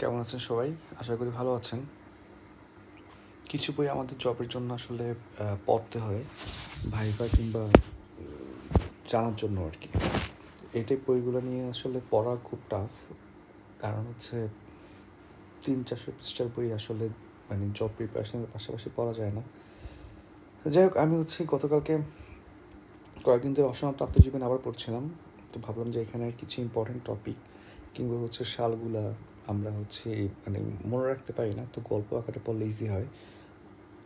কেমন আছেন সবাই? আশা করি ভালো আছেন। কিছু বই আমাদের জবের জন্য আসলে পড়তে হয় ভাইবা কিংবা জানার জন্য আর কি। এটাই বইগুলো নিয়ে আসলে পড়া খুব টাফ কারণ হচ্ছে তিন চারশো পৃষ্ঠার বই আসলে মানে জব প্রিপারেশনের পাশাপাশি পড়া যায় না। যাই হোক, আমি হচ্ছে গতকালকে কয়েকদিন ধরে অসমাপ্ত আত্মজীবন আবার পড়ছিলাম। তো ভাবলাম যে এখানে কিছু ইম্পর্টেন্ট টপিক কিংবা হচ্ছে সালগুলা আমরা হচ্ছে মানে মনে রাখতে পারি না, তো গল্প আকারে পড়লে ইজি হয়।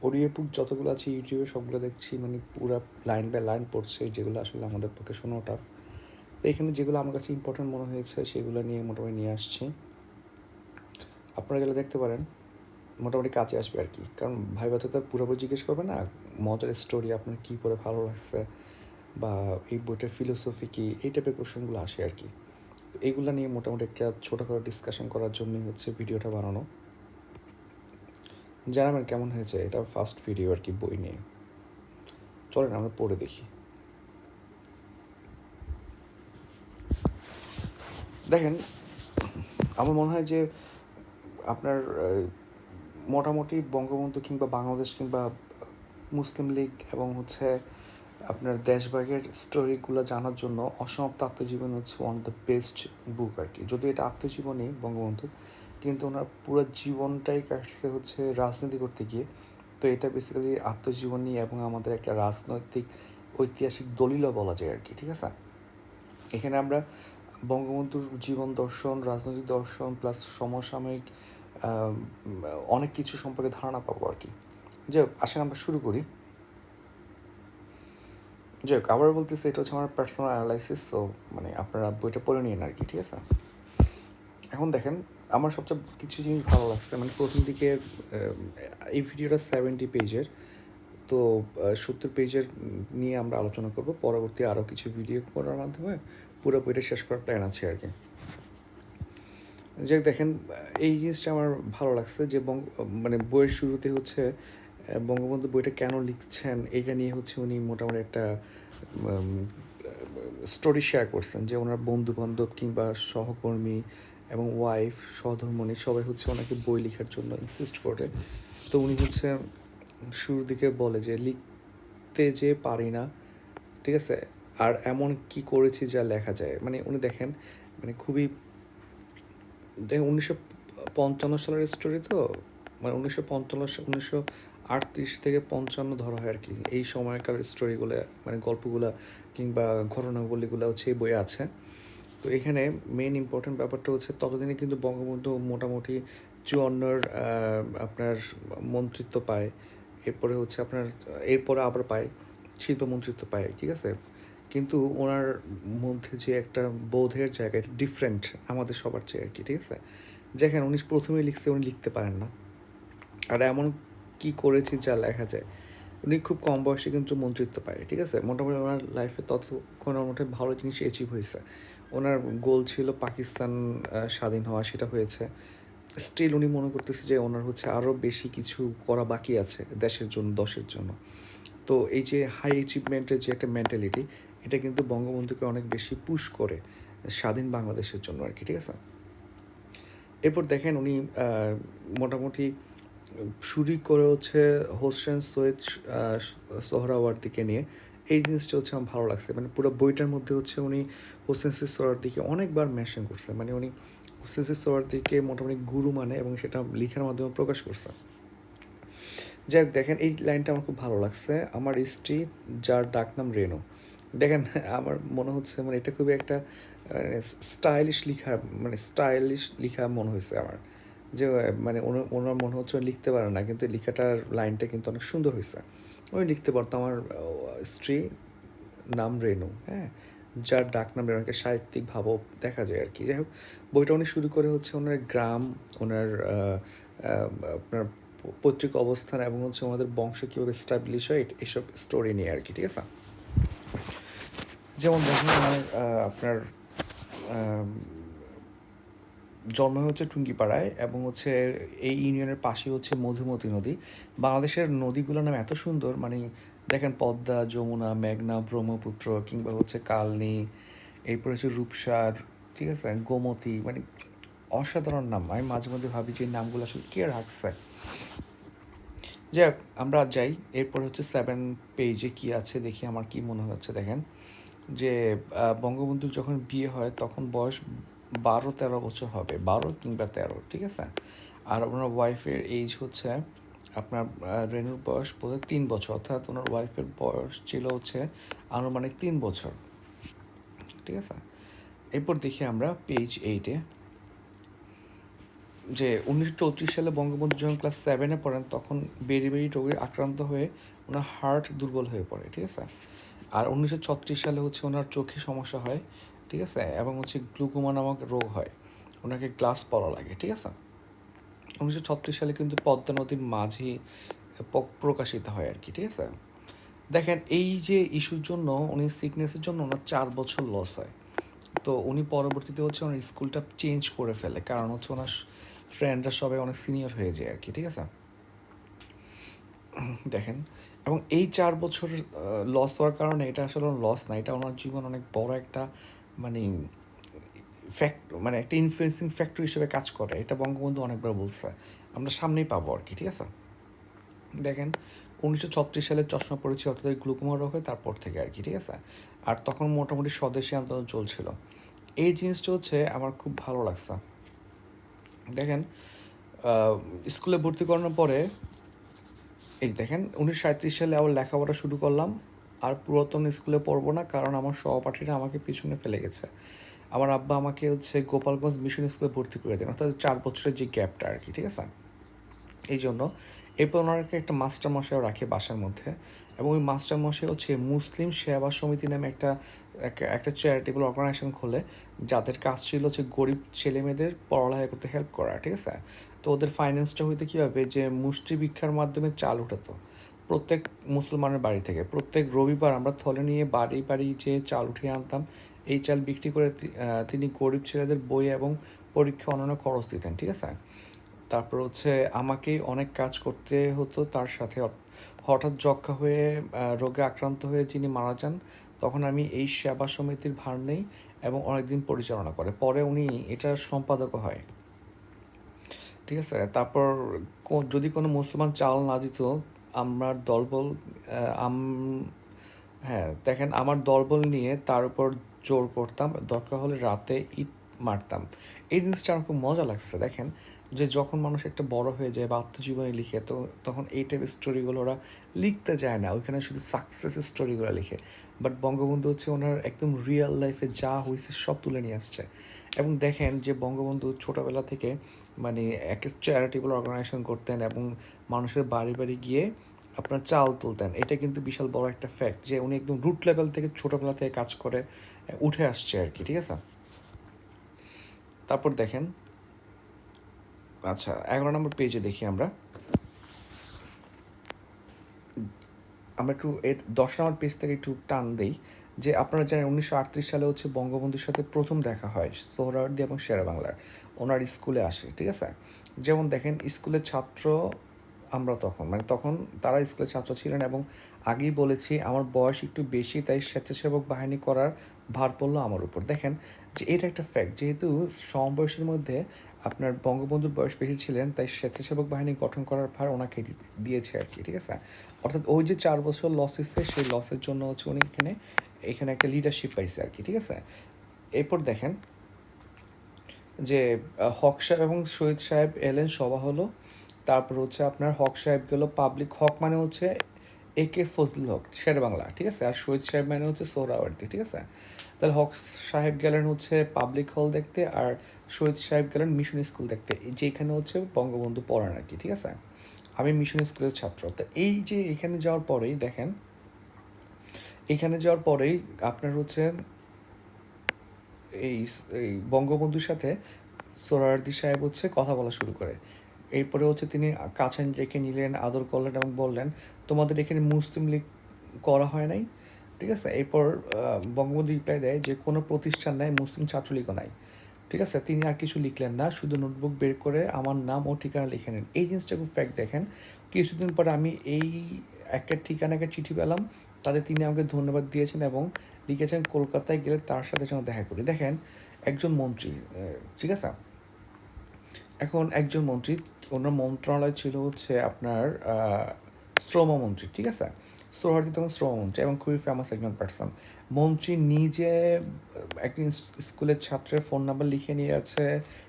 অডিও বুক যতগুলো আছে ইউটিউবে সবগুলো দেখছি মানে পুরো লাইন বাই লাইন পড়ছে, যেগুলো আসলে আমাদের পক্ষে শোনাও টাফ তো এখানে যেগুলো আমার কাছে ইম্পর্টেন্ট মনে হয়েছে, সেগুলো নিয়ে মোটামুটি নিয়ে আসছি। আপনারা গেলে দেখতে পারেন, মোটামুটি কাছে আসবে আর কি। কারণ ভাই বাতে তো পুরো বই জিজ্ঞেস করবে না, মজার স্টোরি আপনার কী পড়ে ভালো লাগছে, বা এই বইটার ফিলোসফি কী, এই টাইপের কোশ্চেনগুলো আসে আর কি। এইগুলো নিয়ে মোটামুটি একটা ছোটো করে ডিসকাশন করার জন্যই হচ্ছে ভিডিওটা বানানো। জানাবেন কেমন হয়েছে এটা ফার্স্ট ভিডিও আর কি বই নিয়ে। চলেন আমরা পড়ে দেখি। দেখেন, আমার মনে হয় যে আপনার মোটামুটি বঙ্গবন্ধু কিংবা বাংলাদেশ কিংবা মুসলিম লীগ এবং হচ্ছে আপনার দেশভাগের স্টোরিগুলো জানার জন্য অসমাপ্ত আত্মজীবন হচ্ছে one of the best book আর কি। যদি এটা আত্মজীবনী, বঙ্গবন্ধু, কিন্তু ওনার পুরো জীবনটাই কাটছে হচ্ছে রাজনীতি করতে গিয়ে। তো এটা বেসিক্যালি আত্মজীবনী এবং আমাদের একটা রাজনৈতিক, ঐতিহাসিক দলিলও বলা যায় আর কি, ঠিক আছে? এখানে আমরা বঙ্গবন্ধুর জীবন দর্শন, রাজনৈতিক দর্শন প্লাস সমসাময়িক অনেক কিছু সম্পর্কে ধারণা পাবো আর কি। হোক, আসেন আমরা শুরু করি। যাই হোক আবার বলতেছি, এটা হচ্ছে আমার পার্সোনাল অ্যানালাইসিস সো মানে আপনারা বইটা পড়ে নিন আর কি, ঠিক আছে? এখন দেখেন, আমার সবচেয়ে কিছু জিনিস ভালো লাগছে মানে প্রথম দিকে এই ভিডিওটা সেভেন্টি পেজের তো সত্তর পেজের নিয়ে আমরা আলোচনা করব, পরবর্তী আরও কিছু ভিডিও করার মাধ্যমে পুরো বইটা শেষ করার প্ল্যান আছে আর কি। যে দেখেন, এই জিনিসটা আমার ভালো লাগছে, যে মানে বইয়ের শুরুতে হচ্ছে বঙ্গবন্ধু বইটা কেন লিখছেন, এইটা নিয়ে হচ্ছে উনি মোটামুটি একটা স্টোরি শেয়ার করছেন যে ওনার বন্ধু বান্ধব কিংবা সহকর্মী এবং ওয়াইফ সহধর্মণী সবাই হচ্ছে ওনাকে বই লেখার জন্য ইনসিস্ট করে। তো উনি হচ্ছে শুরুর দিকে বলে যে, লিখতে যে পারি না, ঠিক আছে, আর এমন কি করেছি যা লেখা যায়? মানে উনি দেখেন মানে খুবই, দেখেন উনিশশো পঞ্চান্ন সালের স্টোরি তো মানে উনিশশো পঞ্চান্ন, উনিশশো আটত্রিশ থেকে পঞ্চান্ন ধরা হয় আর কি এই সময়কার স্টোরিগুলো মানে গল্পগুলো কিংবা ঘটনাবলীগুলো হচ্ছে এই বইয়ে আছে। তো এখানে মেন ইম্পর্টেন্ট ব্যাপারটা হচ্ছে ততদিনে কিন্তু বঙ্গবন্ধু মোটামুটি চুয়ান্নর আপনার মন্ত্রিত্ব পায়। এরপরে হচ্ছে আপনার, এরপরে আবার পায় শিল্প মন্ত্রিত্ব পায়, ঠিক আছে? কিন্তু ওনার মধ্যে যে একটা বোধের জায়গা, এটা ডিফারেন্ট আমাদের সবার চেয়ে আর কি ঠিক আছে? যেখানে উনি প্রথমেই লিখছে, উনি লিখতে পারেন না। আর এমন কি করেছি যা লেখা যায়। উনি খুব কম বয়সে কিন্তু মন্ত্রিত্ব পায়, ঠিক আছে? মোটামুটি ওনার লাইফে ততক্ষণ মোটামুটি ভালো জিনিস অ্যাচিভ হয়েছে। ওনার গোল ছিল পাকিস্তান স্বাধীন হওয়া, সেটা হয়েছে। স্টিল উনি মনে করতেছে যে ওনার হচ্ছে আরও বেশি কিছু করা বাকি আছে দেশের জন্য, দশের জন্য। তো এই যে হাই অ্যাচিভমেন্টের যে একটা মেন্টালিটি এটা কিন্তু বঙ্গবন্ধুকে অনেক বেশি পুশ করে স্বাধীন বাংলাদেশের জন্য আর কি, ঠিক আছে? এরপর দেখেন উনি মোটামুটি শুরু করে হচ্ছে হোসেন সৈয়দ সোহরাওয়ার্দিকে নিয়ে। এই জিনিসটা হচ্ছে আমার ভালো লাগছে। মানে পুরো বইটার মধ্যে হচ্ছে উনি হোসেন সৈয়দ সোহরাওয়ার্দিকে অনেকবার মেশন করছে। মানে উনি হোসেন সৈয়দ সোহরাওয়ার্দিকে মোটামুটি গুরু মানে এবং সেটা লেখার মাধ্যমে প্রকাশ করছে। যাই হোক দেখেন, এই লাইনটা আমার খুব ভালো লাগছে। আমার স্ত্রী, যার ডাকনাম রেনু দেখেন, আমার মনে হচ্ছে মানে এটা খুবই একটা স্টাইলিশ লিখা মানে স্টাইলিশ লিখা মনে হয়েছে আমার। যে মানে ওনার মনে হচ্ছে লিখতে পারে না, কিন্তু লেখাটার লাইনটা কিন্তু অনেক সুন্দর হয়েছে। উনি লিখতে পারতো আমার স্ত্রী নাম রেনু হ্যাঁ? যার ডাক নাম রেনুকে সাহিত্যিক ভাবও দেখা যায় আর কি। যাই হোক, বইটা উনি শুরু করে হচ্ছে ওনার গ্রাম, ওনার আপনার পৈতৃক অবস্থান এবং হচ্ছে ওনাদের বংশ কীভাবে স্টাবলিশ হয় এসব স্টোরি নিয়ে আর কি, ঠিক আছে? যেমন দেখেন আপনার জন্ম হচ্ছে টুঙ্গিপাড়ায় এবং হচ্ছে এই ইউনিয়নের পাশে হচ্ছে মধুমতি নদী। বাংলাদেশের নদীগুলোর নাম এত সুন্দর মানে দেখেন পদ্মা, যমুনা, মেঘনা, ব্রহ্মপুত্র কিংবা হচ্ছে কালনি, এরপর হচ্ছে রূপসার, ঠিক আছে, গোমতী মানে অসাধারণ নাম। আমি মাঝে মধ্যে ভাবি যে নামগুলো আসলে কে রাখছে। যাই হোক আমরা যাই। এরপর হচ্ছে সেভেন পেজে কি আছে দেখি আমার কি মনে হচ্ছে, দেখেন। যে বঙ্গবন্ধুর যখন বিয়ে হয় তখন বয়স বারো তেরো বছর হবে, বারো কিংবা তেরো, ঠিক আছে? আর ওনার ওয়াইফের এজ হচ্ছে, আপনার রেনুর বয়স বোধহয় তিন বছর, অর্থাৎ ওনার ওয়াইফের বয়স ছিল হচ্ছে আনুমানিক তিন বছর, ঠিক আছে? এরপর দেখি আমরা পেজ এইটে যে উনিশশো চৌত্রিশ সালে বঙ্গবন্ধু যখন ক্লাস সেভেনে পড়েন, তখন বেরি বেরি রোগে আক্রান্ত হয়ে ওনার হার্ট দুর্বল হয়ে পড়ে, ঠিক আছে? আর উনিশশো ছত্রিশ সালে হচ্ছে ওনার চোখে সমস্যা হয় ঠিক আছে? এবং হচ্ছে গ্লুকোমা নামক রোগ হয়। ওনাকে গ্লাস পড়া লাগে, ঠিক আছে? উনিশশো ছত্রিশ সালে কিন্তু পদ্মা নদীর মাঝি প্রকাশিত হয় আর কি, ঠিক আছে? দেখেন, এই যে ইস্যুর জন্য, উনি সিকনেসের জন্য ওনার চার বছর লস হয়। তো উনি পরবর্তীতে হচ্ছে ওনার স্কুলটা চেঞ্জ করে ফেলে, কারণ হচ্ছে ওনার ফ্রেন্ডরা সবাই অনেক সিনিয়র হয়ে যায় আর কি, ঠিক আছে? দেখেন, এবং এই চার বছর লস হওয়ার কারণে এটা আসলে লস না, এটা ওনার জীবন অনেক বড় একটা মানে ফ্যাক্ট মানে একটা ইনফ্লুয়েন্সিং ফ্যাক্টর হিসেবে কাজ করে, এটা বঙ্গবন্ধু অনেকবার বলছে। আমরা সামনেই পাবো আর কি, ঠিক আছে? দেখেন, উনিশশো ছত্রিশ সালে চশমা পড়েছি, অর্থাৎ ওই রোগ হয়, তারপর থেকে আর কি, ঠিক আছে? আর তখন মোটামুটি স্বদেশি আন্দোলন চলছিল। এই জিনিসটা হচ্ছে আমার খুব ভালো লাগছে। দেখেন স্কুলে ভর্তি করানোর পরে, এই দেখেন, উনিশশো সালে আবার লেখাপড়া শুরু করলাম। আর পুরাতন স্কুলে পড়ব না, কারণ আমার সহপাঠীরা আমাকে পিছনে ফেলে গেছে। আমার আব্বা আমাকে হচ্ছে গোপালগঞ্জ মিশন স্কুলে ভর্তি করে দেন, অর্থাৎ চার বছরের যে গ্যাপটা আর কি, ঠিক আছে? এই জন্য এরপর ওনাকে একটা মাস্টার মশাইও রাখে বাসার মধ্যে, এবং ওই মাস্টার মশাই হচ্ছে মুসলিম সেবা সমিতি নামে একটা একটা- চ্যারিটেবল অর্গানাইজেশন খোলে, যাদের কাজ ছিল হচ্ছে গরিব ছেলে মেয়েদের পড়ালেখা করতে হেল্প করা, ঠিক আছে? তো ওদের ফাইন্যান্সটা হইতে কীভাবে যে মুষ্টি ভিক্ষার মাধ্যমে চাল উঠাতো। প্রত্যেক মুসলমানের বাড়ি থেকে, প্রত্যেক রবিবার আমরা থলে নিয়ে বাড়ি বাড়ি যে চাল উঠিয়ে আনতাম। এই চাল বিক্রি করে তিনি গরিব ছেলেদের বই এবং পরীক্ষা অন্যান্য খরচ দিতেন, ঠিক আছে? তারপর হচ্ছে আমাকে অনেক কাজ করতে হতো, তার সাথে হঠাৎ যক্ষা হয়ে রোগে আক্রান্ত হয়ে যিনি মারা যান, তখন আমি এই সেবা সমিতির ভার নেই এবং অনেকদিন পরিচালনা করে। পরে উনি এটার সম্পাদকও হয়। ঠিক আছে? তারপর যদি কোনো মুসলমান চাল না দিত আমার দলবল আম হ্যাঁ দেখেন আমার দলবল নিয়ে তার উপর জোর করতাম। দরকার হলে রাতে ইট মারতাম। এই জিনিসটা আমার খুব মজা লাগছে, দেখেন। যে যখন মানুষ একটা বড় হয়ে যায় বা আত্মজীবনী লিখে, তো তখন এই টাইপের স্টোরিগুলো ওরা লিখতে যায় না। ওইখানে শুধু সাকসেস স্টোরিগুলো লিখে। বাট বঙ্গবন্ধু হচ্ছে ওনার একদম রিয়েল লাইফে যা হয়েছে সব তুলে নিয়ে আসছে। এবং দেখেন যে বঙ্গবন্ধু ছোটোবেলা থেকে মানে এক চ্যারিটেবল অর্গানাইজেশন করতেন এবং মানুষের বাড়ি বাড়ি গিয়ে আপনার চাল তুলতেন। এটা কিন্তু বিশাল বড় একটা ফ্যাক্ট যে উনি একদম রুট লেভেল থেকে ছোটোবেলা থেকে কাজ করে, উঠে আসছে আর কি, ঠিক আছে? তারপর দেখেন আচ্ছা এগারো নম্বর পেজে দেখি আমরা। আমরা একটু এর দশ নম্বর পেজ থেকে একটু টান দেই, যে আপনারা জানেন উনিশশো আটত্রিশ সালে হচ্ছে বঙ্গবন্ধুর সাথে প্রথম দেখা হয় সোহরাওয়ার্দী এবং শেরা বাংলার ওনার স্কুলে আসে, ঠিক আছে? যেমন দেখেন, স্কুলের ছাত্র আমরা তখন মানে তখন তারা স্কুলের ছাত্র ছিলেন এবং আগেই বলেছি, আমার বয়স একটু বেশি, তাই স্বেচ্ছাসেবক বাহিনী করার ভার পড়ল আমার উপর। দেখেন যে এটা একটা ফ্যাক্ট যেহেতু সমবয়সের মধ্যে আপনার বঙ্গবন্ধুর বয়স বেশি ছিলেন, তাই স্বেচ্ছাসেবক বাহিনী গঠন করার ভার ওনাকে দিয়েছে আর কি, ঠিক আছে? অর্থাৎ ওই যে চার বছর লস হয়েছে সেই লসের জন্য হচ্ছে উনি এখানে এখানে একটা লিডারশিপ পাইছে আর কি, ঠিক আছে? এরপর দেখেন যে হক সাহেব এবং শহীদ সাহেব এলেন, সভা হলো, তারপর হচ্ছে আপনার হক সাহেব গেল পাবলিক হক মানে হচ্ছে এ কে ফজলুল হক, শের বাংলা, ঠিক আছে? আর শহীদ সাহেব মানে হচ্ছে সোহরাওয়ার্দী, ঠিক আছে? তাহলে হক সাহেব গেলেন হচ্ছে পাবলিক হল দেখতে আর শহীদ সাহেব গেলেন মিশন স্কুল দেখতে, যেখানে হচ্ছে বঙ্গবন্ধু পড়ান আর কি, ঠিক আছে? আমি মিশন স্কুলের ছাত্র। তো এই যে এখানে যাওয়ার পরেই দেখেন, এখানে যাওয়ার পরেই আপনার হচ্ছে এই বঙ্গবন্ধুর সাথে সোহরাওয়ার্দী সাহেব হচ্ছে কথা বলা শুরু করে। এরপরে হচ্ছে তিনি কাছেন রেখে নিলেন, আদর করলেন এবং বললেন, তোমাদের এখানে মুসলিম লীগ করা হয় নাই? ঠিক আছে? এরপর বঙ্গবন্ধু দেয় যে কোনো প্রতিষ্ঠান নাই মুসলিম ছাত্রলীগও নাই। ঠিক আছে? তিনি আর কিছু লিখলেন না শুধু নোটবুক বের করে আমার নাম ও ঠিকানা লিখে নেন। এই জিনিসটা খুব ফ্যাক্ট দেখেন। কিছুদিন পরে আমি এই একটা ঠিকানাকে চিঠি পেলাম। তাদের তিনি আমাকে ধন্যবাদ দিয়েছেন এবং লিখেছেন কলকাতায় গেলে তার সাথে যেন দেখা করি। দেখেন একজন মন্ত্রী ঠিক আছে? এখন একজন মন্ত্রী ওনার মন্ত্রণালয় ছিল হচ্ছে আপনার আহ, শ্রম মন্ত্রী ঠিক আছে? সোহরাদি তখন শ্রম মন্ত্রী এবং খুবই ফেমাস একজন পার্সন মন্ত্রী নিজে আহ, একজন স্কুলের ছাত্রের ফোন নাম্বার লিখে নিয়ে যাচ্ছে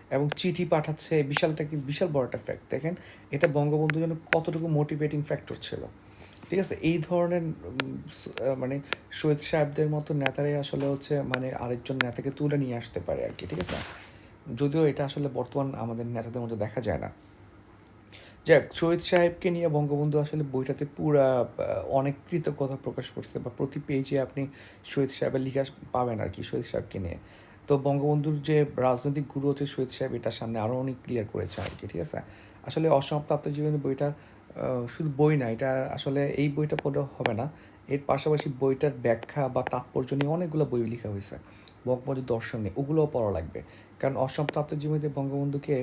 এবং চিঠি পাঠাচ্ছে। বিশালটা কি বিশাল বড় একটা ফ্যাক্ট দেখেন। এটা বঙ্গবন্ধুর জন্য কতটুকু মোটিভেটিং ফ্যাক্টর ছিল। ঠিক আছে? এই ধরনের মানে শহীদ সাহেবদের মতো নেতারাই আসলে হচ্ছে মানে আরেকজন নেতাকে তুলে নিয়ে আসতে পারে আর কি ঠিক আছে? যদিও এটা আসলে বর্তমান আমাদের নেতাদের মধ্যে দেখা যায় না। যাক, শহীদ সাহেবকে নিয়ে বঙ্গবন্ধু আসলে বইটাতে পুরা অনেক কৃতজ্ঞতা প্রকাশ করছে বা প্রতি পেজে আপনি শহীদ সাহেবের লিখা পাবেন আর কি, শহীদ সাহেবকে নিয়ে। তো বঙ্গবন্ধুর যে রাজনৈতিক গুরু হচ্ছে শহীদ সাহেব এটার সামনে আরও অনেক ক্লিয়ার করেছে আর কি, ঠিক আছে? আসলে অসমাপ্ত আত্মজীবনী বইটা শুধু বই না, এটা আসলে এই বইটা পড়লে হবে না। এর পাশাপাশি বইটার ব্যাখ্যা বা তাৎপর্য নিয়ে অনেকগুলো বই লেখা হয়েছে। বঙ্গবন্ধুর দর্শন ওগুলোও পড়া লাগবে। কারণ অসমাপ্ত আত্মজীবনীতে বঙ্গবন্ধুকে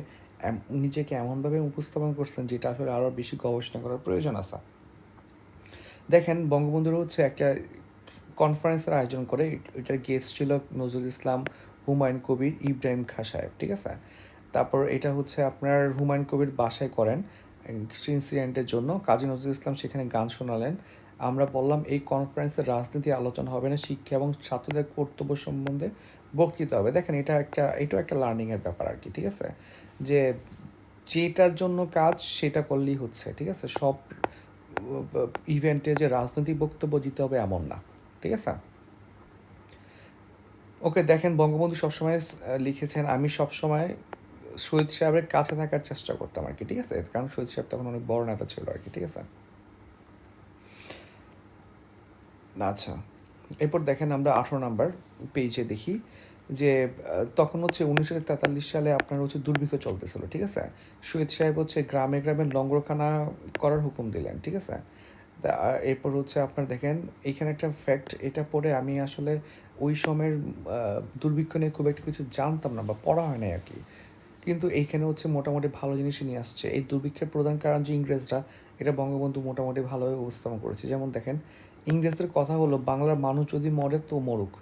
নিজেকে এমনভাবে উপস্থাপন করছেন যেটা আসলে আরও বেশি গবেষণা করার প্রয়োজন আছে। দেখেন বঙ্গবন্ধুর হচ্ছে একটা কনফারেন্সের আয়োজন করে। এটার গেস্ট ছিল নজরুল ইসলাম, হুমায়ুন কবির, ইব্রাহিম খা সাহেব, ঠিক আছে? তারপর এটা হচ্ছে আপনার হুমায়ুন কবির বাসায় করেন ইনসিডেন্টের জন্য। কাজী নজরুল ইসলাম সেখানে গান শোনালেন। আমরা বললাম, এই কনফারেন্সের রাজনীতি আলোচনা হবে না, শিক্ষা এবং ছাত্রদের কর্তব্য সম্বন্ধে বক্তৃতা হবে। দেখেন, এটা একটা, এটাও একটা লার্নিংয়ের ব্যাপার আর কি, ঠিক আছে? যে যেটার জন্য কাজ সেটা করলেই হচ্ছে, ঠিক আছে? সব ইভেন্টে যে রাজনৈতিক বক্তব্য দিতে হবে এমন না, ঠিক আছে? ওকে, দেখেন, বঙ্গবন্ধু সবসময় লিখেছেন, আমি সবসময় শহীদ সাহেবের কাছে থাকার চেষ্টা করতাম আর কি ঠিক আছে? কারণ শহীদ সাহেব তখন অনেক বড় নেতা ছিল আর কি ঠিক আছে? আচ্ছা এরপর দেখেন আমরা আঠারো নাম্বার পেজে দেখি। যে তখন হচ্ছে উনিশশো তেতাল্লিশ সালে আপনার হচ্ছে দুর্ভিক্ষ চলতেছিল, ঠিক আছে? শহীদ সাহেব হচ্ছে গ্রামে গ্রামে লঙ্গরখানা করার হুকুম দিলেন, ঠিক আছে? এরপর হচ্ছে আপনার দেখেন এইখানে একটা ফ্যাক্ট এটা পড়ে আমি আসলে ওই সময়ের দুর্ভিক্ষ নিয়ে খুব একটা কিছু জানতাম না বা পড়া হয় নাই আর কি। কিন্তু এইখানে হচ্ছে মোটামুটি ভালো জিনিসই নিয়ে আসছে। এই দুর্ভিক্ষের প্রধান কারণ যে ইংরেজরা, এটা বঙ্গবন্ধু মোটামুটি ভালোভাবে উপস্থাপন করেছে। যেমন দেখেন, ইংরেজদের কথা হলো, বাংলার মানুষ যদি মরে তো মরুক।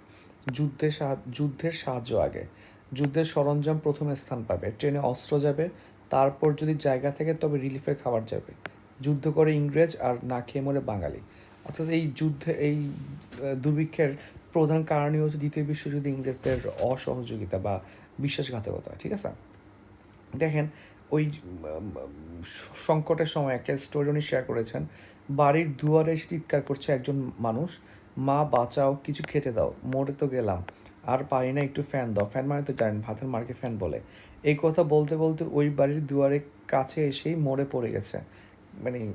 যুদ্ধের সাহা- যুদ্ধের সাহায্য আগে। যুদ্ধের সরঞ্জাম প্রথমে স্থান পাবে। ট্রেনে অস্ত্র যাবে। তারপর যদি জায়গা থাকে, তবে রিলিফের খাবার যাবে। যুদ্ধ করে ইংরেজ আর না খেয়ে মরে বাঙালি। অর্থাৎ এই যুদ্ধে, এই দুর্ভিক্ষের প্রধান কারণই হচ্ছে দ্বিতীয় বিশ্বযুদ্ধে ইংরেজদের অসহযোগিতা বা বিশ্বাসঘাতকতা। ঠিক আছে? দেখেন, ওই সংকটের সময় একটা স্টোরি উনি শেয়ার করেছেন। বাড়ির দুয়ারে এসে চিৎকার করছে একজন মানুষ। মা, বাঁচাও, কিছু খেতে দাও, মরে তো গেলাম। আর পারি না একটু ফ্যান দাও। ফ্যান মানে তো জানেন, ভাতের মার্কে ফ্যান বলে। এই কথা বলতে বলতে ওই বাড়ির দুয়ারে কাছে এসেই মরে পড়ে গেছে। মানে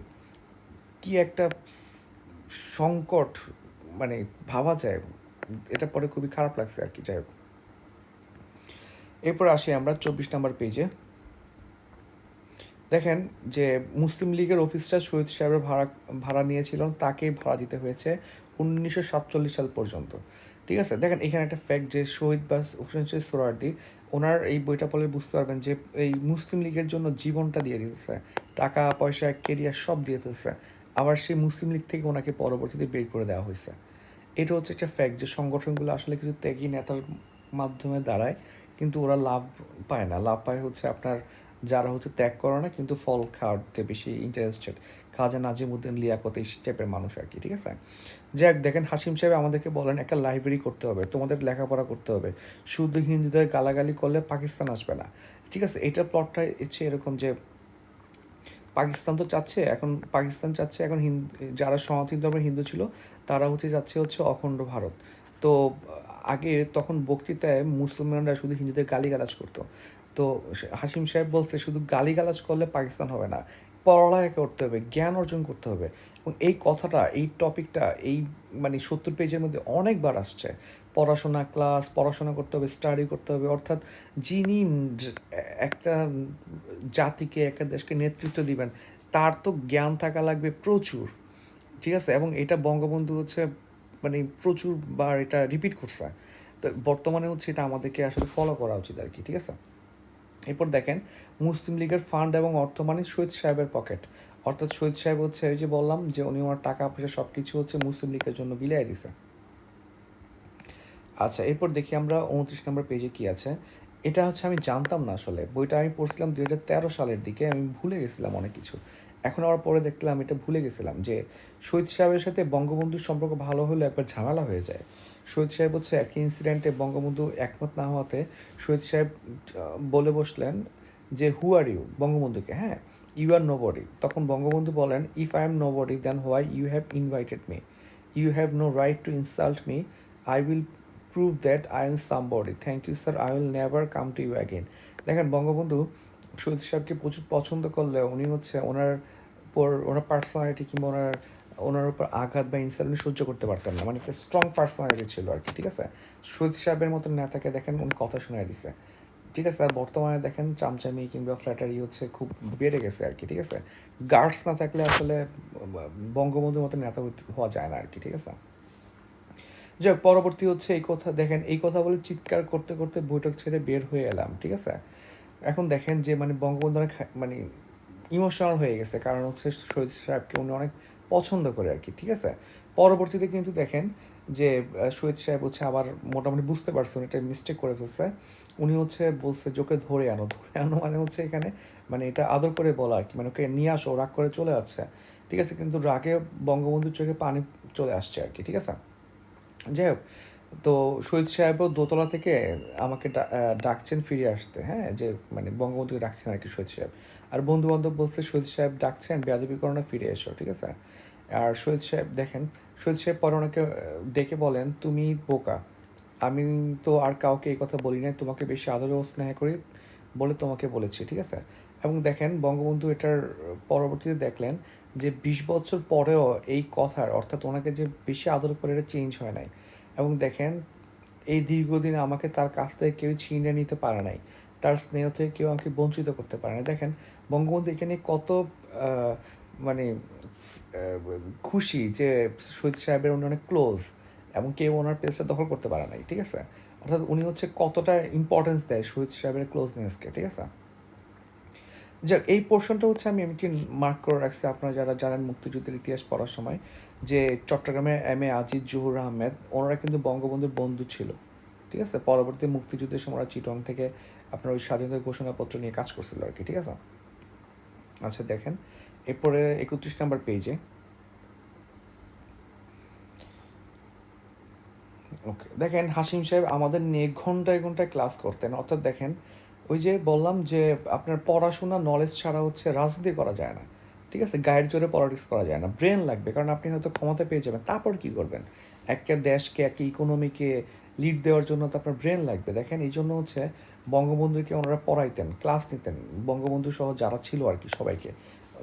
কি একটা সংকট মানে ভাবা যায়। এটা পরে খুবই খারাপ লাগছে আর কি, যাই হোক। এরপর আসি আমরা চব্বিশ নম্বর পেজে দেখেন যে মুসলিম লীগের অফিসটা শহীদ সাহেবের ভাড়া ভাড়া নিয়েছিলেন, তাকেই ভাড়া দিতে হয়েছে। উনিশশো সাতচল্লিশ সাল পর্যন্ত। ঠিক আছে? দেখেন, এখানে একটা ফ্যাক্ট যে শহীদ বা হোসেন শহীদ ওনার এই বইটা পড়লে বুঝতে পারবেন যে এই মুসলিম লীগের জন্য জীবনটা দিয়ে দিতেছে টাকা, পয়সা কেরিয়ার সব দিয়ে দিতেছে আবার সেই মুসলিম লীগ থেকে ওনাকে পরবর্তীতে বের করে দেওয়া হয়েছে। এটা হচ্ছে একটা ফ্যাক্ট যে সংগঠনগুলো আসলে কিছু ত্যাগী নেতার মাধ্যমে দাঁড়ায়, কিন্তু ওরা লাভ পায় না। লাভ পায় হচ্ছে আপনার যারা হচ্ছে ত্যাগ করে না, কিন্তু ফল খাওয়াতে বেশি ইন্টারেস্টেড খাজা নাজিমুদ্দিন লিয়াকত এই টাইপের মানুষ আর কি, ঠিক আছে? যাক, দেখেন হাসিম সাহেব আমাদেরকে বলেন, একটা লাইব্রেরি করতে হবে, তোমাদের লেখাপড়া করতে হবে। শুধু হিন্দুদের গালাগালি করলে পাকিস্তান আসবে না। ঠিক আছে এটার প্লটটা হচ্ছে এরকম যে, পাকিস্তান তো চাচ্ছে, এখন পাকিস্তান চাচ্ছে, এখন হিন্দু যারা সনাতন ধর্মের হিন্দু ছিল, তারা হচ্ছে যাচ্ছে হচ্ছে অখণ্ড ভারত। তো আগে তখন বক্তৃতায় মুসলমানরা শুধু হিন্দুদের গালিগালাজ করতো। তো হাসিম সাহেব বলছে, শুধু গালিগালাজ করলে পাকিস্তান হবে না, পড়ালেখা করতে হবে, জ্ঞান অর্জন করতে হবে। এবং এই কথাটা, এই টপিকটা, এই মানে সত্তর পেজের মধ্যে অনেকবার আসছে। পড়াশোনা ক্লাস পড়াশোনা করতে হবে স্টাডি করতে হবে, অর্থাৎ যিনি একটা জাতিকে, একটা দেশকে নেতৃত্ব দিবেন, তার তো জ্ঞান থাকা লাগবে প্রচুর, ঠিক আছে? এবং এটা বঙ্গবন্ধু হচ্ছে মানে প্রচুর বার এটা রিপিট করছে। তো বর্তমানে হচ্ছে এটা আমাদেরকে আসলে ফলো করা উচিত আর কি, ঠিক আছে? এরপর দেখেন, মুসলিম লীগের ফান্ড এবং অর্থ মানে শহীদ সাহেবের পকেট অর্থাৎ শহীদ সাহেব হচ্ছে এই যে বললাম যে উনি ওনার টাকা পয়সা সব কিছু হচ্ছে মুসলিম লীগের জন্য বিলিয়ে দিছে। আচ্ছা এরপর দেখি আমরা উনত্রিশ নম্বর পেজে কি আছে। এটা হচ্ছে আমি জানতাম না আসলে। বইটা আমি পড়ছিলাম দুই হাজার তেরো সালের দিকে, আমি ভুলে গেছিলাম অনেক কিছু। এখন আবার পরে দেখলাম, এটা ভুলে গেছিলাম যে শহীদ সাহেবের সাথে বঙ্গবন্ধুর সম্পর্ক ভালো হলে একবার ঝামেলা হয়ে যায়। শহীদ সাহেব হচ্ছে একই ইনসিডেন্টে বঙ্গবন্ধু একমত না হওয়াতে শহীদ সাহেব বলে বসলেন যে হু আর ইউ বঙ্গবন্ধুকে হ্যাঁ ইউ আর নো বডি তখন বঙ্গবন্ধু বলেন if I am nobody then why you have invited me you have no right to insult me I will prove that I am somebody thank you sir I will never come to you again দেখেন, বঙ্গবন্ধু শহীদ সাহেবকে প্রচুর পছন্দ করলে উনি হচ্ছে ওনার ওনার personality কিংবা ওনার ওনার উপর আঘাত বা ইনসাল্ট উনি সহ্য করতে পারতেন না। মানে একটা স্ট্রং পার্সোনালিটি ছিল আর কি ঠিক আছে? শহীদ সাহেবের মতন নেতাকে দেখেন উনি কথা শোনায় দিছে। ঠিক আছে আর বর্তমানে দেখেন চামচামি কিংবা ফ্ল্যাটারি হচ্ছে খুব বেড়ে গেছে আর কি ঠিক আছে? গার্ডস না থাকলে আসলে বঙ্গবন্ধুর মতো নেতা হওয়া যায় না আর কি ঠিক আছে? যাই হোক, পরবর্তী হচ্ছে এই কথা দেখেন এই কথা বলে চিৎকার করতে করতে বৈঠক ছেড়ে বের হয়ে এলাম ঠিক আছে? এখন দেখেন যে মানে বঙ্গবন্ধু অনেক মানে ইমোশনাল হয়ে গেছে। কারণ হচ্ছে শহীদ সাহেবকে উনি অনেক পছন্দ করে আর কি, ঠিক আছে? পরবর্তীতে কিন্তু দেখেন যে শহীদ সাহেব হচ্ছে আবার মোটামুটি বুঝতে পারছেন, এটা মিস্টেক করে ফেলছে। উনি হচ্ছে বলছে, যে ওকে ধরে আনো ধরে আনো মানে হচ্ছে এখানে মানে এটা আদর করে বলা আর কি মানে ওকে নিয়ে আসো, রাগ করে চলে যাচ্ছে ঠিক আছে, কিন্তু রাগে বঙ্গবন্ধুর চোখে পানি চলে আসছে আর কি, ঠিক আছে? যাই হোক, তো শহীদ সাহেবও দোতলা থেকে আমাকে ডাকছেন ফিরে আসতে হ্যাঁ? যে মানে বঙ্গবন্ধুকে ডাকছেন আর কি শহীদ সাহেব। আর বন্ধু বান্ধব বলছে, শহীদ সাহেব ডাকছেন, বেয়াদবি করো না, ফিরে এসো। ঠিক আছে? আর শহীদ সাহেব, দেখেন, শহীদ সাহেব পরে ওনাকে ডেকে বলেন, তুমি বোকা। আমি তো আর কাউকে এই কথা বলি নাই, তোমাকে বেশি আদর ও স্নেহ করি বলে তোমাকে বলেছি। ঠিক আছে? এবং দেখেন, বঙ্গবন্ধু এটার পরবর্তীতে দেখলেন যে বিশ বছর পরেও এই কথার, অর্থাৎ ওনাকে যে বেশি আদর করে এটা চেঞ্জ হয় নাই। এবং দেখেন, এই দীর্ঘদিন আমাকে তার কাছ থেকে কেউ ছিনিয়ে নিতে পারে নাই। তার স্নেহ থেকে কেউ আমাকে বঞ্চিত করতে পারে না। দেখেন, বঙ্গবন্ধু এখানে কত মানে খুশি যে শহীদ সাহেবের উনি অনেক ক্লোজ এবং কেউ ওনার প্লেসটা দখল করতে পারে নাই, ঠিক আছে? অর্থাৎ উনি হচ্ছে কতটা ইম্পর্টেন্স দেয় শহীদ সাহেবের ক্লোজনেসকে ঠিক আছে? যাক, এই পোর্শনটা হচ্ছে আমি এমনি মার্ক করে রাখছি। আপনারা যারা জানেন মুক্তিযুদ্ধের ইতিহাস পড়ার সময় যে চট্টগ্রামে এম এ আজিজ জহুর আহমেদ, ওনারা কিন্তু বঙ্গবন্ধুর বন্ধু ছিল, ঠিক আছে? পরবর্তী মুক্তিযুদ্ধের সময় চিটং থেকে আপনার ওই স্বাধীনতা ঘোষণাপত্র নিয়ে কাজ করছিল আর কি, ঠিক আছে? আচ্ছা দেখেন। এরপরে একত্রিশ নাম্বার পেজে ওকে দেখেন হাসিম সাহেব আমাদের নিয়ে ঘন্টায় ঘন্টায় ক্লাস করতেন। অর্থাৎ দেখেন, ওই যে বললাম যে আপনার পড়াশোনা নলেজ ছাড়া হচ্ছে রাজনীতি করা যায় না। ঠিক আছে? গায়ের জোরে পলিটিক্স করা যায় না। ব্রেন লাগবে, কারণ আপনি হয়তো ক্ষমতা পেয়ে যাবেন। তারপর কি করবেন? একটা দেশকে, একটা ইকোনমিকে লিড দেওয়ার জন্য তো আপনার ব্রেন লাগবে। দেখেন এই জন্য হচ্ছে বঙ্গবন্ধুকে ওনারা পড়াইতেন ক্লাস নিতেন। বঙ্গবন্ধু সহ যারা ছিল আর কি সবাইকে,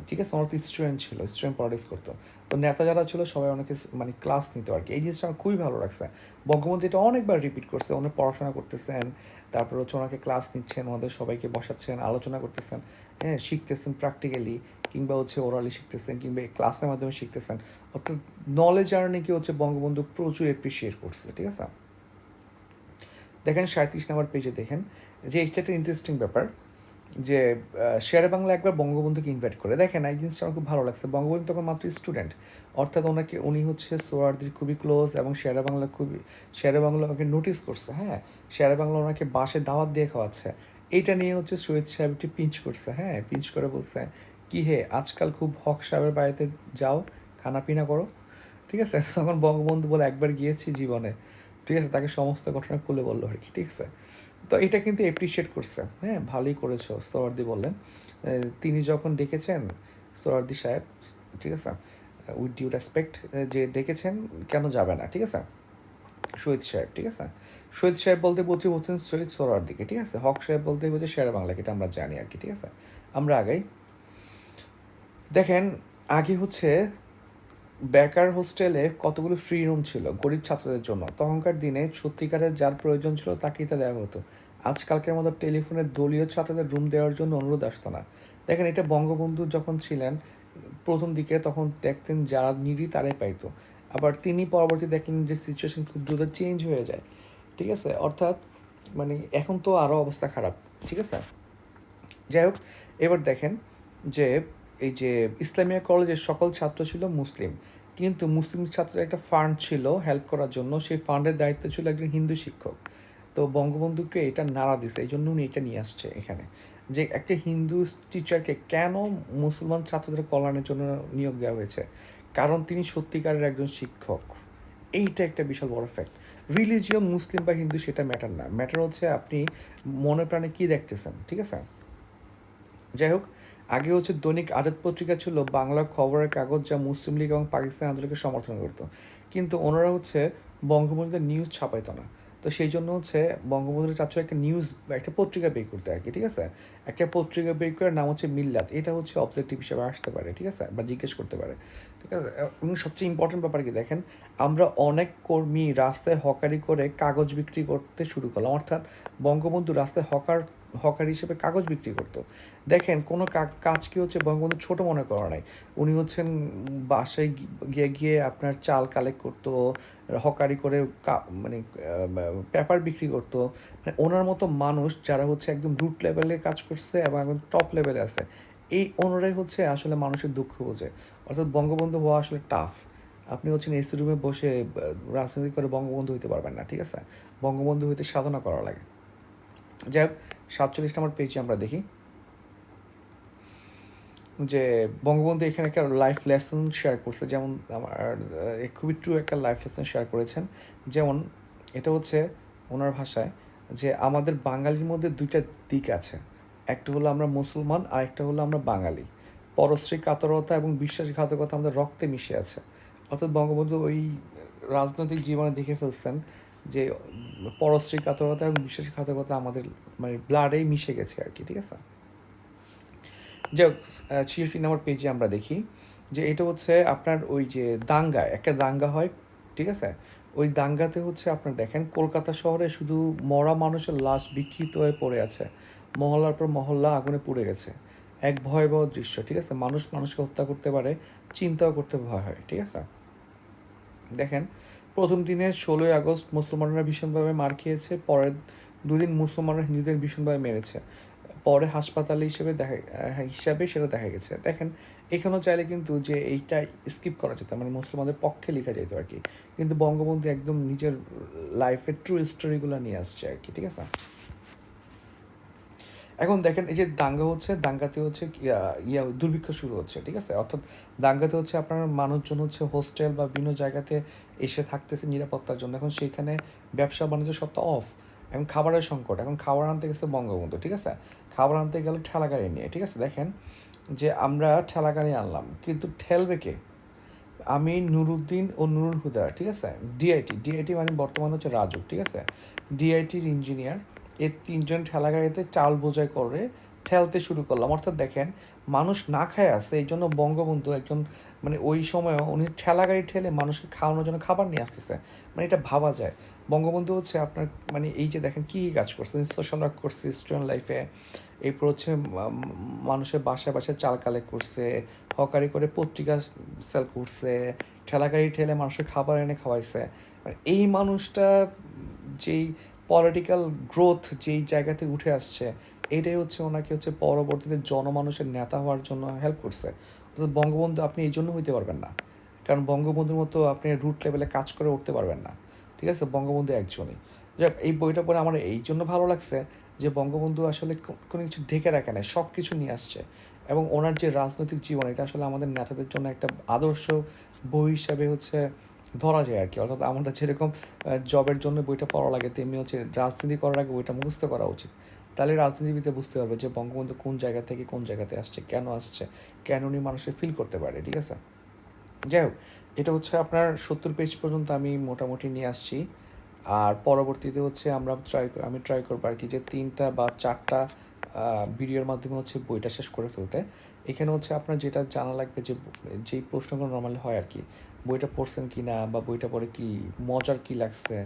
ঠিক আছে? ওনার তো স্টুডেন্ট ছিল স্টুডেন্ট পলিটিক্স করতো। তো নেতা যারা ছিল সবাই অনেকে মানে ক্লাস নিত আর কি। এই জিনিসটা আমার খুবই ভালো লাগছে। বঙ্গবন্ধু এটা অনেকবার রিপিট করছে অনেক পড়াশোনা করতেছেন, তারপর হচ্ছে ওনাকে ক্লাস নিচ্ছেন, ওনাদের সবাইকে বসাচ্ছেন, আলোচনা করতেছেন হ্যাঁ শিখতেছেন প্র্যাকটিক্যালি কিংবা হচ্ছে ওরালি শিখতেছেন, কিংবা ক্লাসের মাধ্যমে শিখতেছেন। অর্থাৎ নলেজ আর্নিংকে হচ্ছে বঙ্গবন্ধু প্রচুর এপ্রিসিয়েট করছে, ঠিক আছে? দেখেন সাঁত্রিশ নাম্বার পেজে দেখেন যে এটা একটা ইন্টারেস্টিং ব্যাপার, যে শেয়ার বাংলা একবার বঙ্গবন্ধুকে ইনভাইট করে। দেখেন এই জিনিসটা আমার খুব ভালো লাগছে। বঙ্গবন্ধু তখন মাত্র স্টুডেন্ট অর্থাৎ ওনাকে, উনি হচ্ছে সোয়ার্দির খুবই ক্লোজ এবং শেয়ার বাংলা খুবই, শেয়ার বাংলা ওকে নোটিস করছে হ্যাঁ? শেয়ার বাংলা ওনাকে বাসে দাওয়াত দিয়ে খাওয়াচ্ছে। এইটা নিয়ে হচ্ছে শহীদ সাহেব একটু পিঞ্চ করছে হ্যাঁ? পিঞ্চ করে বলছে, কি হে, আজকাল খুব হক সাহেবের বাড়িতে যাও খানা পিনা করো। ঠিক আছে? তখন বঙ্গবন্ধু বলে, একবার গিয়েছি জীবনে। ঠিক আছে? তাকে সমস্ত ঘটনা খুলে বলল আর কি, ঠিক আছে? তো এটা কিন্তু এপ্রিসিয়েট করছে। হ্যাঁ ভালোই করেছ সোহরার্দি বললেন। তিনি যখন ডেকেছেন সোহরার্দি সাহেব, ঠিক আছে উইথ ডিউ রেসপেক্ট যে ডেকেছেন, কেন যাবে না, ঠিক আছে? শহীদ সাহেব, ঠিক আছে? শহীদ সাহেব বলতে বলছি বলছেন শহীদ সোহরার্দিকে ঠিক আছে? হক সাহেব বলতে বলছে শের বাংলাকে, এটা আমরা জানি আর কি, ঠিক আছে? আমরা আগেই, দেখেন, আগে হচ্ছে বেকার হোস্টেলে কতগুলো ফ্রি রুম ছিল? গরিব ছাত্রদের জন্য। তখনকার দিনে সত্যিকারের যার প্রয়োজন ছিল তাকেই তা দেওয়া হতো। আজকালকের মতো টেলিফোনে দলীয় ছাত্রদের রুম দেওয়ার জন্য অনুরোধ আসতো না। দেখেন, এটা বঙ্গবন্ধু যখন ছিলেন, প্রথম দিকে তখন দেখতেন যারা নিরি তারাই পাইতো। আবার তিনি পরবর্তী দেখলেন যে সিচুয়েশন খুব দ্রুত চেঞ্জ হয়ে যায়। ঠিক আছে? অর্থাৎ মানে এখন তো আরও অবস্থা খারাপ। ঠিক আছে? যাই হোক, এবার দেখেন যে, এই যে ইসলামিয়া কলেজের সকল ছাত্র ছিল মুসলিম। কিন্তু মুসলিম ছাত্রদের একটা ফান্ড ছিল হেল্প করার জন্য। সেই ফান্ডের দায়িত্ব ছিল একজন হিন্দু শিক্ষক। তো বঙ্গবন্ধুকে এটা নাড়া দিছে এই জন্য উনি এটা নিয়ে আসছে এখানে। যে একটা হিন্দু টিচারকে কেন মুসলমান ছাত্রদের কল্যাণের জন্য নিয়োগ দেওয়া হয়েছে? কারণ তিনি সত্যিকারের একজন শিক্ষক। এইটা একটা বিশাল বড় ফ্যাক্ট রিলিজিও মুসলিম বা হিন্দু সেটা ম্যাটার না। ম্যাটার হচ্ছে আপনি মনে প্রাণে কী দেখতেছেন, ঠিক আছে? যাই হোক আগে হচ্ছে দৈনিক আজাদ পত্রিকা ছিল, বাংলা খবরের কাগজ যা মুসলিম লীগ এবং পাকিস্তান আন্দোলনকে সমর্থন করত। কিন্তু ওনারা হচ্ছে বঙ্গবন্ধুদের নিউজ ছাপাইতো না। তো সেই জন্য হচ্ছে বঙ্গবন্ধুর চাচ্ছিল একটা নিউজ একটা পত্রিকা বের করতে আর কি, ঠিক আছে? একটা পত্রিকা বের করার নাম হচ্ছে মিল্লাত। এটা হচ্ছে অবজেক্টিভ হিসেবে আসতে পারে, ঠিক আছে? বা জিজ্ঞেস করতে পারে, ঠিক আছে? এবং সবচেয়ে ইম্পর্টেন্ট ব্যাপার কি দেখেন, আমরা অনেক কর্মী রাস্তায় হকারি করে কাগজ বিক্রি করতে শুরু করলাম। অর্থাৎ বঙ্গবন্ধু রাস্তায় হকার হকার হিসেবে কাগজ বিক্রি করতো। দেখেন, কোনো কাজ কি হচ্ছে বঙ্গবন্ধু ছোট মনে করা নাই। উনি হচ্ছেন বাসায় গিয়ে গিয়ে আপনার চাল কালেক্ট করতো, হকারি করে মানে পেপার বিক্রি করতো। মানে ওনার মতো মানুষ যারা হচ্ছে একদম রুট লেভেলে কাজ করছে এবং একদম টপ লেভেলে আছে, এই ওনারাই হচ্ছে আসলে মানুষের দুঃখ বোঝে। অর্থাৎ বঙ্গবন্ধু হওয়া আসলে টাফ আপনি হচ্ছেন এসি রুমে বসে রাজনীতি করে বঙ্গবন্ধু হইতে পারবেন না, ঠিক আছে? বঙ্গবন্ধু হইতে সাধনা করা লাগে। যাই হোক সাতচল্লিশ নম্বর পেজে আমরা দেখি। যে বঙ্গবন্ধু এখানে একটা লাইফ লেসন শেয়ার করছে, যেমন আমার খুবই ট্রু একটা লাইফ লেসন শেয়ার করেছেন। যেমন এটা হচ্ছে ওনার ভাষায় যে, আমাদের বাঙালির মধ্যে দুইটা দিক আছে। একটা হলো আমরা মুসলমান, আর একটা হলো আমরা বাঙালি। পরশ্রী কাতরতা এবং বিশ্বাসঘাতকতা আমাদের রক্তে মিশে আছে। অর্থাৎ বঙ্গবন্ধু ওই রাজনৈতিক জীবনে দেখে ফেলছেন যে পরশ্রী কাতরতা এবং বিশ্বাসঘাতকতা আমাদের মানে ব্লাডেই মিশে গেছে আর কি, ঠিক আছে? যে ছিয়াশি নম্বর পেজে আমরা দেখি যে এটা হচ্ছে আপনার ওই যে দাঙ্গা একটা দাঙ্গা হয়, ঠিক আছে? ওই দাঙ্গাতে হচ্ছে আপনার দেখেন, কলকাতা শহরে শুধু মরা মানুষের লাশ বিক্ষিপ্ত হয়ে পড়ে আছে। মহল্লার পর মহল্লা আগুনে পুড়ে গেছে। এক ভয়াবহ দৃশ্য, ঠিক আছে? মানুষ মানুষকে হত্যা করতে পারে, চিন্তাও করতে ভয় হয়, ঠিক আছে? দেখেন প্রথম দিনে ষোলোই আগস্ট মুসলমানরা ভীষণভাবে মার খেয়েছে, পরের দুদিন মুসলমানরা হিন্দুদের ভীষণভাবে মেরেছে। পরে হাসপাতালে হিসেবে দেখা হিসাবে সেটা দেখা গেছে। দেখেন, এখানেও চাইলে কিন্তু যে এইটা স্কিপ করা যেত মানে মুসলমানদের পক্ষে লেখা যেত আর কি। কিন্তু বঙ্গবন্ধু একদম নিজের লাইফের ট্রু স্টোরিগুলো নিয়ে আসছে আর কি, ঠিক আছে? এখন দেখেন, এই যে দাঙ্গা হচ্ছে, দাঙ্গাতে হচ্ছে ইয়া, দুর্ভিক্ষ শুরু হচ্ছে, ঠিক আছে? অর্থাৎ দাঙ্গাতে হচ্ছে আপনার মানুষজন হচ্ছে হোস্টেল বা বিভিন্ন জায়গাতে এসে থাকতেছে নিরাপত্তার জন্য। এখন সেইখানে ব্যবসা বাণিজ্য সত্তা অফ এখন খাবারের সংকট, এখন খাবার আনতে গেছে বঙ্গবন্ধু, ঠিক আছে? খাবার আনতে গেলে ঠেলা গাড়ি নিয়ে, ঠিক আছে? দেখেন যে আমরা ঠেলা গাড়ি আনলাম, কিন্তু ঠেলবে কে? আমি নুরুদ্দিন ও নুরুল হুদা, ঠিক আছে? ডিআইটি ডিআইটি মানে বর্তমানে হচ্ছে রাজু ঠিক আছে? ডিআইটির ইঞ্জিনিয়ার এই তিনজন ঠেলা গাড়িতে চাল বোঝাই করে ঠেলতে শুরু করলাম। অর্থাৎ দেখেন, মানুষ না খায় আছে, এই জন্য বঙ্গবন্ধু একজন মানে ওই সময় উনি ঠেলা গাড়ি ঠেলে মানুষকে খাওয়ানোর জন্য খাবার নিয়ে আসতেছে। মানে এটা ভাবা যায়। বঙ্গবন্ধু হচ্ছে আপনার মানে এই যে দেখেন কী কাজ করছে সোশ্যাল ওয়ার্ক করছে স্টুডেন্ট লাইফে এরপর হচ্ছে মানুষের বাসায় বাসায় চাল কালেক্ট করছে, হকারি করে পত্রিকা সেল করছে ঠেলা গাড়ি ঠেলে মানুষের খাবার এনে খাওয়াইছে। মানে এই মানুষটা যেই পলিটিক্যাল গ্রোথ যেই জায়গা থেকে উঠে আসছে, এটাই হচ্ছে ওনাকে হচ্ছে পরবর্তীতে জনমানুষের নেতা হওয়ার জন্য হেল্প করছে। অর্থাৎ বঙ্গবন্ধু আপনি এই জন্য হইতে পারবেন না। কারণ বঙ্গবন্ধুর মতো আপনি রুট লেভেলে কাজ করে উঠতে পারবেন না। ঠিক আছে? বঙ্গবন্ধু একজনই। যাক, এই বইটা পড়ে আমার এই জন্য ভালো লাগছে যে বঙ্গবন্ধু আসলে কোনো কিছু ঢেকে রাখে না সব কিছু নিয়ে আসছে। এবং ওনার যে রাজনৈতিক জীবন, এটা আসলে আমাদের নেতাদের জন্য একটা আদর্শ বই হিসাবে হচ্ছে ধরা যায় আর কি। অর্থাৎ আমরা যেরকম জবের জন্য বইটা পড়া লাগে, তেমনি হচ্ছে রাজনীতি করার আগে বইটা মুখস্থ করা উচিত। তাহলে রাজনীতিবিদে বুঝতে পারবে যে বঙ্গবন্ধু কোন জায়গা থেকে কোন জায়গাতে আসছে, কেন আসছে, কেন উনি মানুষের ফিল করতে পারে, ঠিক আছে? যাই হোক, এটা হচ্ছে আপনার সত্তর পেজ পর্যন্ত আমি মোটামুটি নিয়ে আসছি। আর পরবর্তীতে হচ্ছে আমরা ট্রাই আমি ট্রাই করব আর কি যে তিনটা বা চারটা ভিডিওর মাধ্যমে হচ্ছে বইটা শেষ করে ফেলতে। এখানে হচ্ছে আপনার যেটা জানা লাগবে যে যেই প্রশ্নগুলো নর্মালি হয় আর কি বইটা পড়ছেন কি না বা বইটা পড়ে কি মজার কি লাগছে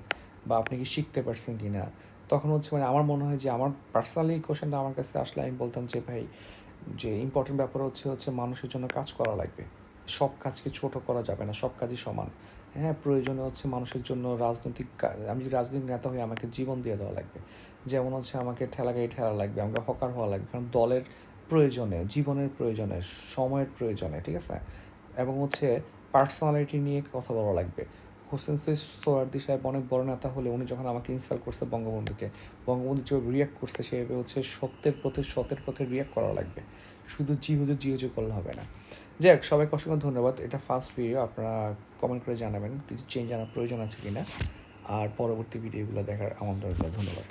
বা আপনি কি শিখতে পারছেন কি না? তখন হচ্ছে মানে আমার মনে হয় যে আমার পার্সোনালি কোশ্চেনটা আমার কাছে আসলে আমি বলতাম যে, ভাই, যে ইম্পর্টেন্ট ব্যাপার হচ্ছে হচ্ছে মানুষের জন্য কাজ করা লাগবে। সব কাজকে ছোট করা যাবে না, সব কাজই সমান। হ্যাঁ প্রয়োজনে হচ্ছে মানুষের জন্য রাজনৈতিক আমি যদি রাজনৈতিক নেতা হই, আমাকে জীবন দিয়ে দেওয়া লাগবে। যেমন হচ্ছে আমাকে ঠেলা গাড়ি ঠেলা লাগবে, আমাকে হকার হওয়া লাগবে, কারণ দলের প্রয়োজনে, জীবনের প্রয়োজনে, সময়ের প্রয়োজনে, ঠিক আছে? এবং হচ্ছে পার্সোনালিটি নিয়ে কথা বলা লাগবে। হোসেন সৈয়দ সোহরার্দি সাহেব অনেক বড় নেতা হলে উনি যখন আমাকে ইনসাল্ট করছে বঙ্গবন্ধুকে, বঙ্গবন্ধু যে রিয়াক্ট করছে সেভাবে হচ্ছে সত্যের পথে সতের পথে রিয়াক্ট করা লাগবে। শুধু জি হুজুর জি হুজুর করলে হবে না। যাই হোক সবাইকে অসংখ্য ধন্যবাদ। এটা ফার্স্ট ভিডিও আপনারা কমেন্ট করে জানাবেন, কিছু চেঞ্জ আনার প্রয়োজন আছে কি না আর পরবর্তী ভিডিওগুলো দেখার আমন্ত্রণ ধন্যবাদ।